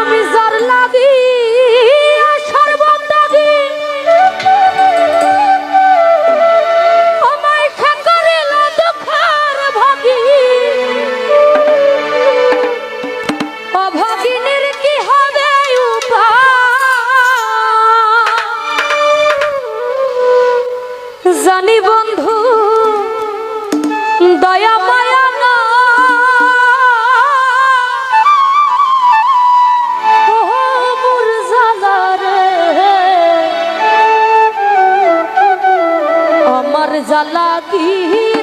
আমি যার লাগি সর্বদাগি আমায় ঠাকুরিল দুঃখের ভাগি। অভাগিনীর জানি বন্ধু জ্বালা কি